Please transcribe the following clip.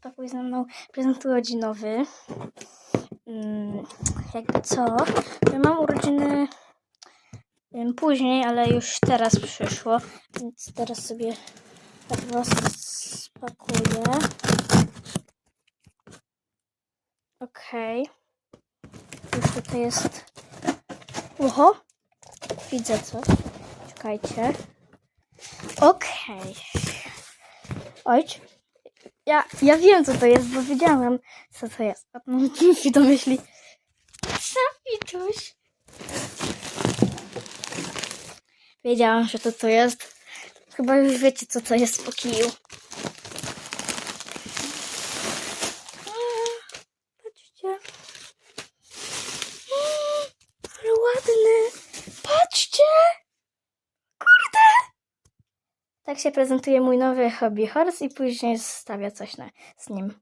pakuj ze mną prezent urodzinowy. Mm, jakby co? Mam urodziny ym, później, ale już teraz przyszło, więc teraz sobie tak was spakuję. Okej. Już tutaj jest. Oho! Widzę coś. Czekajcie. Okej. Ojcz. Ja, ja wiem, co to jest, bo wiedziałam, co to jest. A no, mi domyśli. Zapituś. Wiedziałam, że to to jest. Chyba już wiecie, co to jest po kiju. Tak się prezentuje mój nowy hobby horse i później zostawię coś na, z nim.